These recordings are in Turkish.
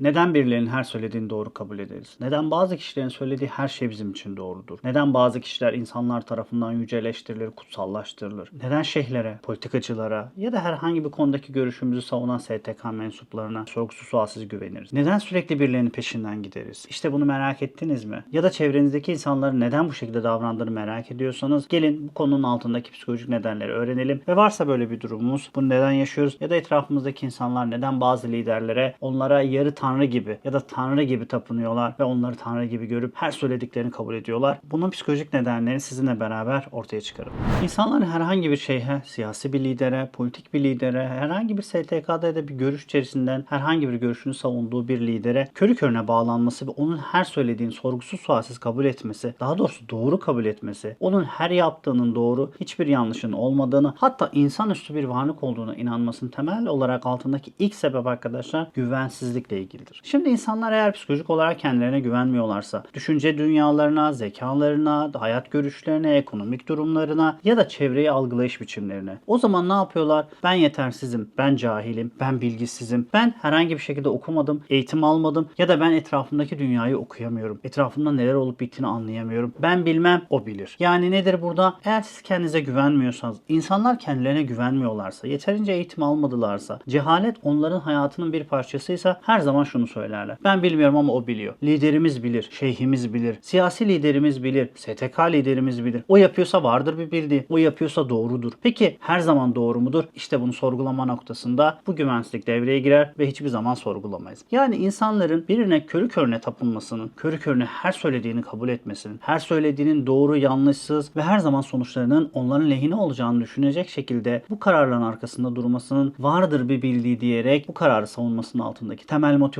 Neden birilerinin her söylediğini doğru kabul ederiz? Neden bazı kişilerin söylediği her şey bizim için doğrudur? Neden bazı kişiler insanlar tarafından yüceleştirilir, kutsallaştırılır? Neden şeyhlere, politikacılara ya da herhangi bir konudaki görüşümüzü savunan STK mensuplarına sorgusuz sualsiz güveniriz? Neden sürekli birilerinin peşinden gideriz? İşte bunu merak ettiniz mi? Ya da çevrenizdeki insanların neden bu şekilde davrandığını merak ediyorsanız gelin bu konunun altındaki psikolojik nedenleri öğrenelim ve varsa böyle bir durumumuz bunu neden yaşıyoruz ya da etrafımızdaki insanlar neden bazı liderlere onlara yarı tanrı gibi ya da tanrı gibi tapınıyorlar ve onları tanrı gibi görüp her söylediklerini kabul ediyorlar. Bunun psikolojik nedenlerini sizinle beraber ortaya çıkaralım. İnsanların herhangi bir şeyhe, siyasi bir lidere, politik bir lidere, herhangi bir STK'da ya da bir görüş içerisinden herhangi bir görüşünü savunduğu bir lidere körü körüne bağlanması ve onun her söylediğini sorgusuz sualsiz kabul etmesi, daha doğrusu doğru kabul etmesi, onun her yaptığının doğru, hiçbir yanlışın olmadığını, hatta insanüstü bir varlık olduğuna inanmasının temel olarak altındaki ilk sebep arkadaşlar güvensizlikle ilgilidir. Şimdi insanlar eğer psikolojik olarak kendilerine güvenmiyorlarsa, düşünce dünyalarına, zekalarına, hayat görüşlerine, ekonomik durumlarına ya da çevreyi algılayış biçimlerine. O zaman ne yapıyorlar? Ben yetersizim, ben cahilim, ben bilgisizim, ben herhangi bir şekilde okumadım, eğitim almadım ya da ben etrafımdaki dünyayı okuyamıyorum. Etrafımda neler olup bittiğini anlayamıyorum. Ben bilmem, o bilir. Yani nedir burada? Eğer siz kendinize güvenmiyorsanız, insanlar kendilerine güvenmiyorlarsa, yeterince eğitim almadılarsa, cehalet onların hayatının bir parçasıysa her zaman şunu söylerler. Ben bilmiyorum ama o biliyor. Liderimiz bilir, şeyhimiz bilir, siyasi liderimiz bilir, STK liderimiz bilir. O yapıyorsa vardır bir bildiği, o yapıyorsa doğrudur. Peki her zaman doğru mudur? İşte bunu sorgulama noktasında bu güvensizlik devreye girer ve hiçbir zaman sorgulamayız. Yani insanların birine körü körüne tapınmasının, körü körüne her söylediğini kabul etmesinin, her söylediğinin doğru, yanlışsız ve her zaman sonuçlarının onların lehine olacağını düşünecek şekilde bu kararların arkasında durmasının vardır bir bildiği diyerek bu kararı savunmasının altındaki temel motivasyon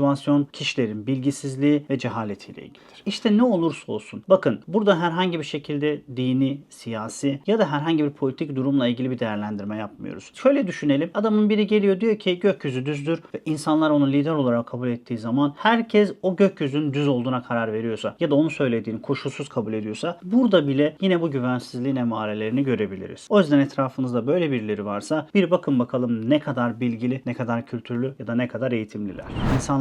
kişilerin bilgisizliği ve cehaletiyle ilgilidir. İşte ne olursa olsun bakın burada herhangi bir şekilde dini, siyasi ya da herhangi bir politik durumla ilgili bir değerlendirme yapmıyoruz. Şöyle düşünelim. Adamın biri geliyor diyor ki gökyüzü düzdür ve insanlar onu lider olarak kabul ettiği zaman herkes o gökyüzünün düz olduğuna karar veriyorsa ya da onun söylediğini koşulsuz kabul ediyorsa burada bile yine bu güvensizliğin emarelerini görebiliriz. O yüzden etrafınızda böyle birileri varsa bir bakın bakalım ne kadar bilgili, ne kadar kültürlü ya da ne kadar eğitimliler.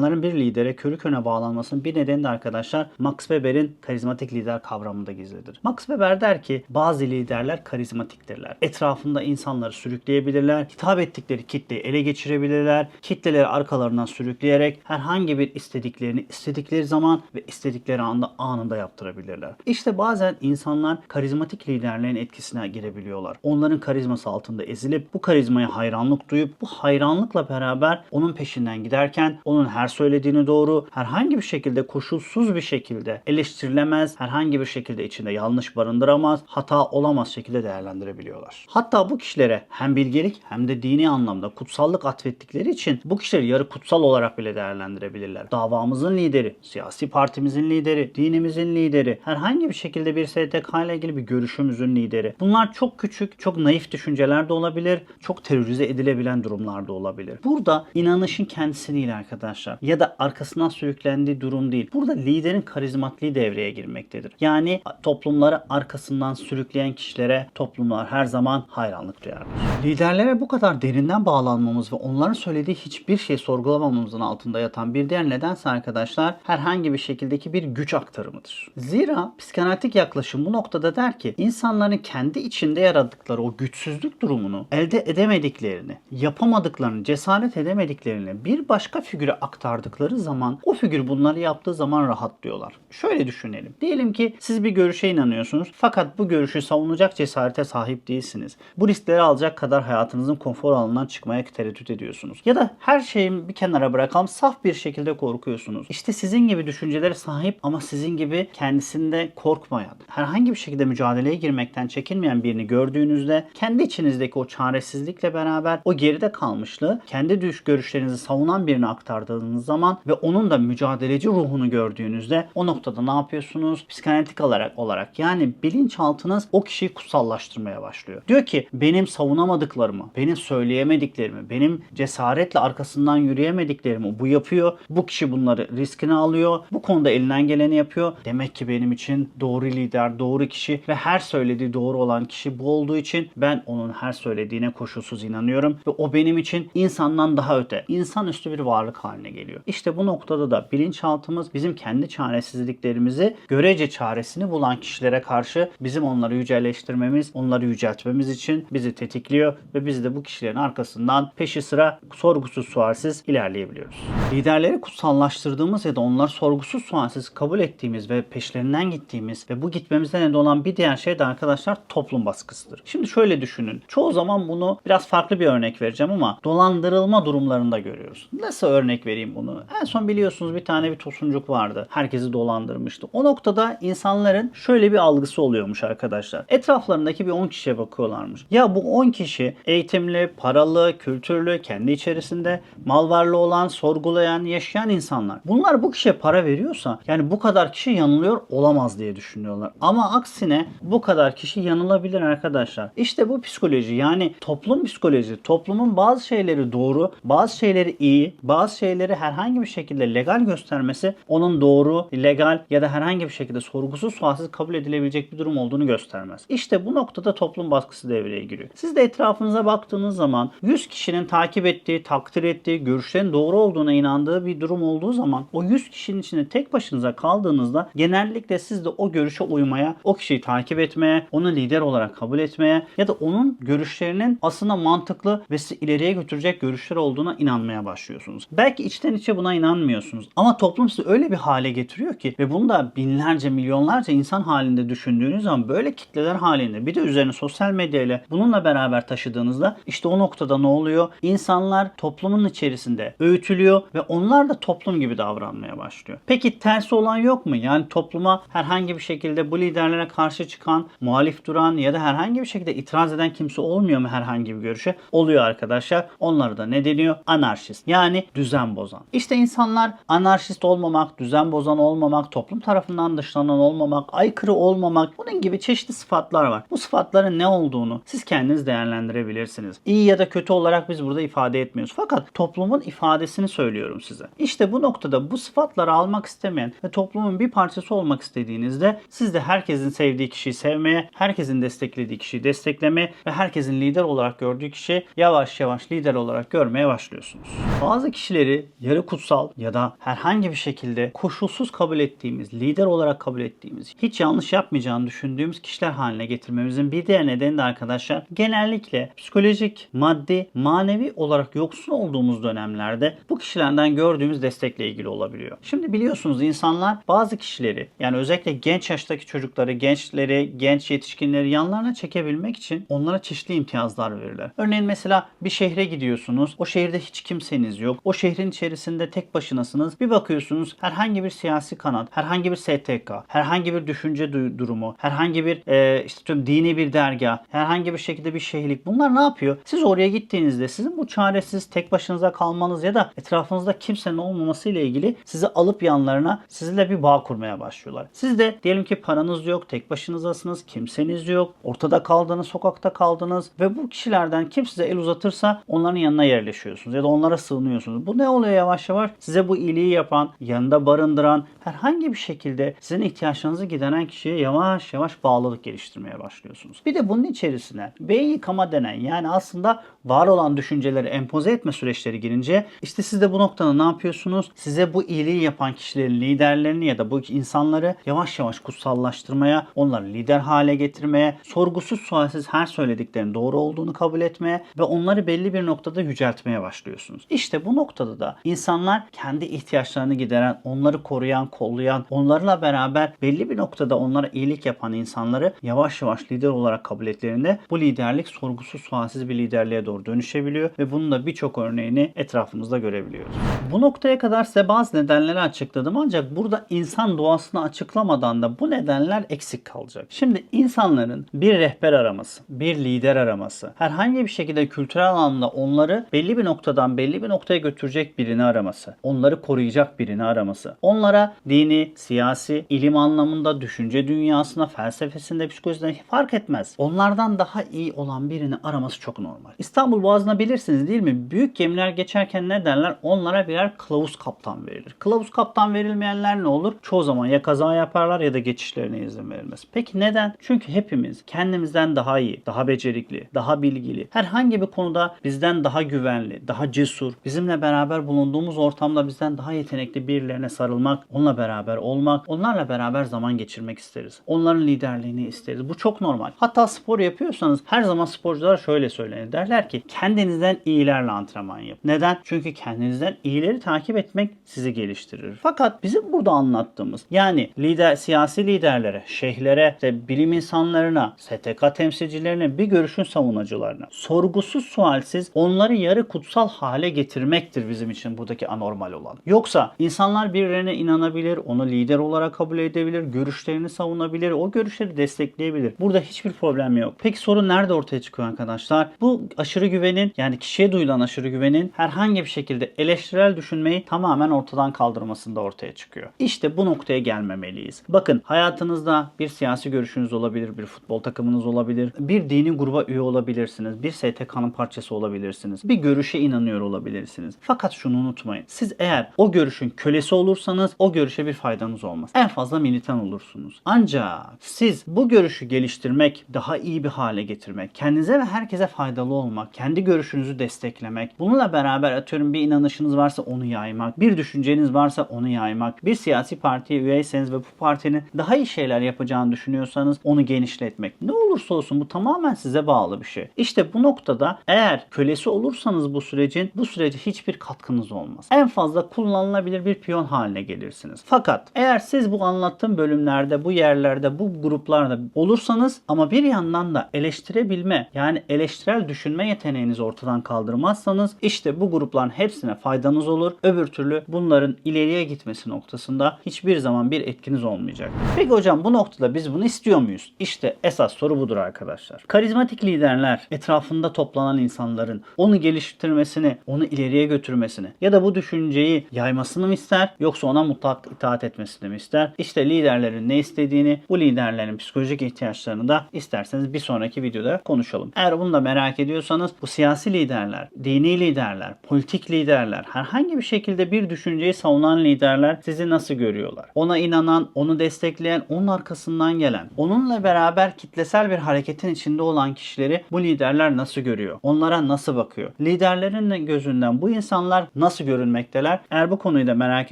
İnsanların bir lidere körü körüne bağlanmasının bir nedeni de arkadaşlar Max Weber'in karizmatik lider kavramında gizlidir. Max Weber der ki bazı liderler karizmatiktirler. Etrafında insanları sürükleyebilirler. Hitap ettikleri kitleyi ele geçirebilirler. Kitleleri arkalarından sürükleyerek herhangi bir istediklerini istedikleri zaman ve istedikleri anda anında yaptırabilirler. İşte bazen insanlar karizmatik liderlerin etkisine girebiliyorlar. Onların karizması altında ezilip bu karizmaya hayranlık duyup bu hayranlıkla beraber onun peşinden giderken onun her söylediğini doğru, herhangi bir şekilde koşulsuz bir şekilde eleştirilemez, herhangi bir şekilde içinde yanlış barındıramaz, hata olamaz şekilde değerlendirebiliyorlar. Hatta bu kişilere hem bilgelik hem de dini anlamda kutsallık atfettikleri için bu kişileri yarı kutsal olarak bile değerlendirebilirler. Davamızın lideri, siyasi partimizin lideri, dinimizin lideri, herhangi bir şekilde bir STK ile ilgili bir görüşümüzün lideri. Bunlar çok küçük, çok naif düşünceler de olabilir, çok terörize edilebilen durumlar da olabilir. Burada inanışın kendisi değil arkadaşlar. Ya da arkasından sürüklendiği durum değil. Burada liderin karizmatliği devreye girmektedir. Yani toplumları arkasından sürükleyen kişilere toplumlar her zaman hayranlık duyarlar. Liderlere bu kadar derinden bağlanmamız ve onların söylediği hiçbir şey sorgulamamamızın altında yatan bir diğer nedense arkadaşlar herhangi bir şekildeki bir güç aktarımıdır. Zira psikanalitik yaklaşım bu noktada der ki insanların kendi içinde yaradıkları o güçsüzlük durumunu elde edemediklerini, yapamadıklarını, cesaret edemediklerini bir başka figüre aktardıkları zaman o figür bunları yaptığı zaman rahatlıyorlar. Şöyle düşünelim. Diyelim ki siz bir görüşe inanıyorsunuz fakat bu görüşü savunacak cesarete sahip değilsiniz. Bu riskleri alacak kadar hayatınızın konfor alanından çıkmaya tereddüt ediyorsunuz. Ya da her şeyi bir kenara bırakalım saf bir şekilde korkuyorsunuz. İşte sizin gibi düşüncelere sahip ama sizin gibi kendisinde korkmayan, herhangi bir şekilde mücadeleye girmekten çekinmeyen birini gördüğünüzde kendi içinizdeki o çaresizlikle beraber o geride kalmışlığı kendi düş görüşlerinizi savunan birine aktardığınız zaman ve onun da mücadeleci ruhunu gördüğünüzde o noktada ne yapıyorsunuz? Psikanalitik olarak olarak yani bilinçaltınız o kişiyi kutsallaştırmaya başlıyor. Diyor ki benim savunamadıklarımı, benim söyleyemediklerimi, benim cesaretle arkasından yürüyemediklerimi bu yapıyor. Bu kişi bunları riskine alıyor. Bu konuda elinden geleni yapıyor. Demek ki benim için doğru lider, doğru kişi ve her söylediği doğru olan kişi bu olduğu için ben onun her söylediğine koşulsuz inanıyorum ve o benim için insandan daha öte, insanüstü bir varlık haline geliyor. Geliyor. İşte bu noktada da bilinçaltımız bizim kendi çaresizliklerimizi görece çaresini bulan kişilere karşı bizim onları yücelleştirmemiz, onları yüceltmemiz için bizi tetikliyor ve biz de bu kişilerin arkasından peşi sıra sorgusuz sualsiz ilerleyebiliyoruz. Liderleri kutsallaştırdığımız ya da onları sorgusuz sualsiz kabul ettiğimiz ve peşlerinden gittiğimiz ve bu gitmemizden neden olan bir diğer şey de arkadaşlar toplum baskısıdır. Şimdi şöyle düşünün. Çoğu zaman bunu biraz farklı bir örnek vereceğim ama dolandırılma durumlarında görüyoruz. Nasıl örnek vereyim bunu? En son biliyorsunuz bir tane bir tosuncuk vardı. Herkesi dolandırmıştı. O noktada insanların şöyle bir algısı oluyormuş arkadaşlar. Etraflarındaki bir 10 kişiye bakıyorlarmış. Ya bu 10 kişi eğitimli, paralı, kültürlü, kendi içerisinde mal varlığı olan, sorgulayan, yaşayan insanlar. Bunlar bu kişiye para veriyorsa yani bu kadar kişi yanılıyor olamaz diye düşünüyorlar. Ama aksine bu kadar kişi yanılabilir arkadaşlar. İşte bu psikoloji yani toplum psikoloji. Toplumun bazı şeyleri doğru, bazı şeyleri iyi, bazı şeyleri herhangi bir şekilde legal göstermesi onun doğru, legal ya da herhangi bir şekilde sorgusuz sualsiz kabul edilebilecek bir durum olduğunu göstermez. İşte bu noktada toplum baskısı devreye giriyor. Siz de etrafınıza baktığınız zaman 100 kişinin takip ettiği, takdir ettiği, görüşlerin doğru olduğuna inandığı bir durum olduğu zaman o 100 kişinin içinde tek başınıza kaldığınızda genellikle siz de o görüşe uymaya, o kişiyi takip etmeye, onu lider olarak kabul etmeye ya da onun görüşlerinin aslında mantıklı ve sizi ileriye götürecek görüşler olduğuna inanmaya başlıyorsunuz. Belki içten içe buna inanmıyorsunuz ama toplum sizi öyle bir hale getiriyor ki ve bunu da binlerce, milyonlarca insan halinde düşündüğünüz zaman böyle kitleler halinde bir de üzerine sosyal medya ile bununla beraber taşıdığınızda işte o noktada ne oluyor? İnsanlar toplumun içerisinde öğütülüyor ve onlar da toplum gibi davranmaya başlıyor. Peki tersi olan yok mu? Yani topluma herhangi bir şekilde bu liderlere karşı çıkan, muhalif duran ya da herhangi bir şekilde itiraz eden kimse olmuyor mu herhangi bir görüşe? Oluyor arkadaşlar. Onlara da ne deniyor? Anarşist. Yani düzen bozan. İşte insanlar anarşist olmamak, düzen bozan olmamak, toplum tarafından dışlanan olmamak, aykırı olmamak bunun gibi çeşitli sıfatlar var. Bu sıfatların ne olduğunu siz kendiniz değerlendirebilirsiniz. İyi ya da kötü olarak biz burada ifade etmiyoruz. Fakat toplumun ifadesini söylüyorum size. İşte bu noktada bu sıfatları almak istemeyen ve toplumun bir parçası olmak istediğinizde siz de herkesin sevdiği kişiyi sevmeye, herkesin desteklediği kişiyi desteklemeye ve herkesin lider olarak gördüğü kişiyi yavaş yavaş lider olarak görmeye başlıyorsunuz. Bazı kişileri yarı kutsal ya da herhangi bir şekilde koşulsuz kabul ettiğimiz, lider olarak kabul ettiğimiz, hiç yanlış yapmayacağını düşündüğümüz kişiler haline getirmemizin bir diğer nedeni de arkadaşlar genellikle psikolojik, maddi, manevi olarak yoksun olduğumuz dönemlerde bu kişilerden gördüğümüz destekle ilgili olabiliyor. Şimdi biliyorsunuz insanlar bazı kişileri yani özellikle genç yaştaki çocukları, gençleri, genç yetişkinleri yanlarına çekebilmek için onlara çeşitli imtiyazlar verirler. Örneğin mesela bir şehre gidiyorsunuz. O şehirde hiç kimseniz yok. O şehrin içerisinde tek başınasınız. Bir bakıyorsunuz herhangi bir siyasi kanat, herhangi bir STK, herhangi bir düşünce du- durumu, herhangi bir e, işte tüm dini bir dergah, herhangi bir şekilde bir şeyhlik. Bunlar ne yapıyor? Siz oraya gittiğinizde sizin bu çaresiz tek başınıza kalmanız ya da etrafınızda kimsenin olmaması ile ilgili sizi alıp yanlarına sizinle bir bağ kurmaya başlıyorlar. Siz de diyelim ki paranız yok, tek başınızasınız, kimseniz yok, ortada kaldınız, sokakta kaldınız ve bu kişilerden kim size el uzatırsa onların yanına yerleşiyorsunuz ya da onlara sığınıyorsunuz. Bu ne oluyor yavaş yavaş? Size bu iyiliği yapan, yanında barındıran, herhangi bir şekilde sizin ihtiyaçlarınızı gideren kişiye yavaş yavaş bağlılık geliştirmeye başlıyorsunuz. Bir de bunun içerisine beyin yıkama denen yani aslında var olan düşünceleri empoze etme süreçleri girince işte siz de bu noktada ne yapıyorsunuz? Size bu iyiliği yapan kişilerin liderlerini ya da bu insanları yavaş yavaş kutsallaştırmaya, onları lider hale getirmeye, sorgusuz sualsiz her söylediklerinin doğru olduğunu kabul etmeye ve onları belli bir noktada yüceltmeye başlıyorsunuz. İşte bu noktada da insanlar kendi ihtiyaçlarını gideren, onları koruyan, kollayan, onlarla beraber belli bir noktada onlara iyilik yapan insanları yavaş yavaş lider olarak kabul ettiklerinde bu liderlik sorgusuz sualsiz bir liderliğe doğru dönüşebiliyor ve bunun da birçok örneğini etrafımızda görebiliyoruz. Bu noktaya kadar size bazı nedenleri açıkladım ancak burada insan doğasını açıklamadan da bu nedenler eksik kalacak. Şimdi insanların bir rehber araması, bir lider araması, herhangi bir şekilde kültürel anlamda onları belli bir noktadan belli bir noktaya götürecek birini araması, onları koruyacak birini araması, onlara dini, siyasi, ilim anlamında, düşünce dünyasına, felsefesinde, psikolojisinde fark etmez. Onlardan daha iyi olan birini araması çok normal. İstanbul Boğazı'na bilirsiniz değil mi? Büyük gemiler geçerken ne derler? Onlara birer kılavuz kaptan verilir. Kılavuz kaptan verilmeyenler ne olur? Çoğu zaman ya kaza yaparlar ya da geçişlerine izin verilmez. Peki neden? Çünkü hepimiz kendimizden daha iyi, daha becerikli, daha bilgili, herhangi bir konuda bizden daha güvenli, daha cesur, bizimle beraber bulunduğumuz bulunduğumuz ortamda bizden daha yetenekli birilerine sarılmak, onunla beraber olmak, onlarla beraber zaman geçirmek isteriz. Onların liderliğini isteriz. Bu çok normal. Hatta spor yapıyorsanız her zaman sporculara şöyle söylenir. Derler ki kendinizden iyilerle antrenman yap. Neden? Çünkü kendinizden iyileri takip etmek sizi geliştirir. Fakat bizim burada anlattığımız yani lider, siyasi liderlere, şeyhlere, işte bilim insanlarına, STK temsilcilerine, bir görüşün savunucularına sorgusuz sualsiz onları yarı kutsal hale getirmektir bizim için buradaki anormal olan. Yoksa insanlar birilerine inanabilir, onu lider olarak kabul edebilir, görüşlerini savunabilir, o görüşleri destekleyebilir. Burada hiçbir problem yok. Peki sorun nerede ortaya çıkıyor arkadaşlar? Bu aşırı güvenin yani kişiye duyulan aşırı güvenin herhangi bir şekilde eleştirel düşünmeyi tamamen ortadan kaldırmasında ortaya çıkıyor. İşte bu noktaya gelmemeliyiz. Bakın hayatınızda bir siyasi görüşünüz olabilir, bir futbol takımınız olabilir, bir dini gruba üye olabilirsiniz, bir STK'nın parçası olabilirsiniz, bir görüşe inanıyor olabilirsiniz. Fakat şunu unutmayın. Siz eğer o görüşün kölesi olursanız o görüşe bir faydanız olmaz. En fazla militan olursunuz. Ancak siz bu görüşü geliştirmek, daha iyi bir hale getirmek, kendinize ve herkese faydalı olmak, kendi görüşünüzü desteklemek, bununla beraber atıyorum bir inanışınız varsa onu yaymak, bir düşünceniz varsa onu yaymak, bir siyasi partiye üyeyseniz ve bu partinin daha iyi şeyler yapacağını düşünüyorsanız onu genişletmek. Ne olursa olsun bu tamamen size bağlı bir şey. İşte bu noktada eğer kölesi olursanız bu sürecin bu sürece hiçbir katkınız olmaz. En fazla kullanılabilir bir piyon haline gelirsiniz. Fakat eğer siz bu anlattığım bölümlerde, bu yerlerde, bu gruplarda olursanız ama bir yandan da eleştirebilme yani eleştirel düşünme yeteneğinizi ortadan kaldırmazsanız işte bu grupların hepsine faydanız olur. Öbür türlü bunların ileriye gitmesi noktasında hiçbir zaman bir etkiniz olmayacak. Peki hocam bu noktada biz bunu istiyor muyuz? İşte esas soru budur arkadaşlar. Karizmatik liderler etrafında toplanan insanların onu geliştirmesini, onu ileriye götürmesini ya da bu düşünceyi yaymasını mı ister yoksa ona mutlak itaat etmesini mi ister? İşte liderlerin ne istediğini, bu liderlerin psikolojik ihtiyaçlarını da isterseniz bir sonraki videoda konuşalım. Eğer bunu da merak ediyorsanız bu siyasi liderler, dini liderler, politik liderler, herhangi bir şekilde bir düşünceyi savunan liderler sizi nasıl görüyorlar? Ona inanan, onu destekleyen, onun arkasından gelen, onunla beraber kitlesel bir hareketin içinde olan kişileri bu liderler nasıl görüyor? Onlara nasıl bakıyor? Liderlerin gözünden bu insanlar nasıl görünmekteler? Eğer bu konuyu da merak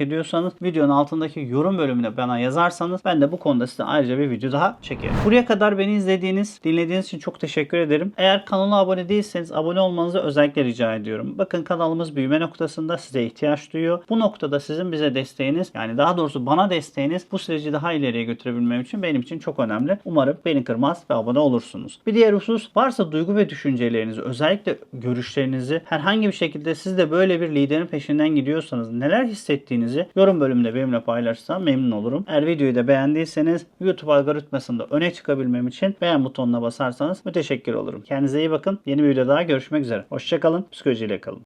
ediyorsanız videonun altındaki yorum bölümüne bana yazarsanız ben de bu konuda size ayrıca bir video daha çekerim. Buraya kadar beni izlediğiniz, dinlediğiniz için çok teşekkür ederim. Eğer kanala abone değilseniz abone olmanızı özellikle rica ediyorum. Bakın kanalımız büyüme noktasında size ihtiyaç duyuyor. Bu noktada sizin bize desteğiniz yani daha doğrusu bana desteğiniz bu süreci daha ileriye götürebilmem için benim için çok önemli. Umarım beni kırmaz ve abone olursunuz. Bir diğer husus varsa duygu ve düşüncelerinizi özellikle görüşlerinizi herhangi bir şekilde siz de böyle bir liderin peşinden gidiyorsanız neler hissettiğinizi yorum bölümünde benimle paylaşırsan memnun olurum. Eğer videoyu da beğendiyseniz YouTube algoritmasında öne çıkabilmem için beğen butonuna basarsanız müteşekkir olurum. Kendinize iyi bakın. Yeni bir videoda görüşmek üzere. Hoşçakalın. Psikolojiyle kalın.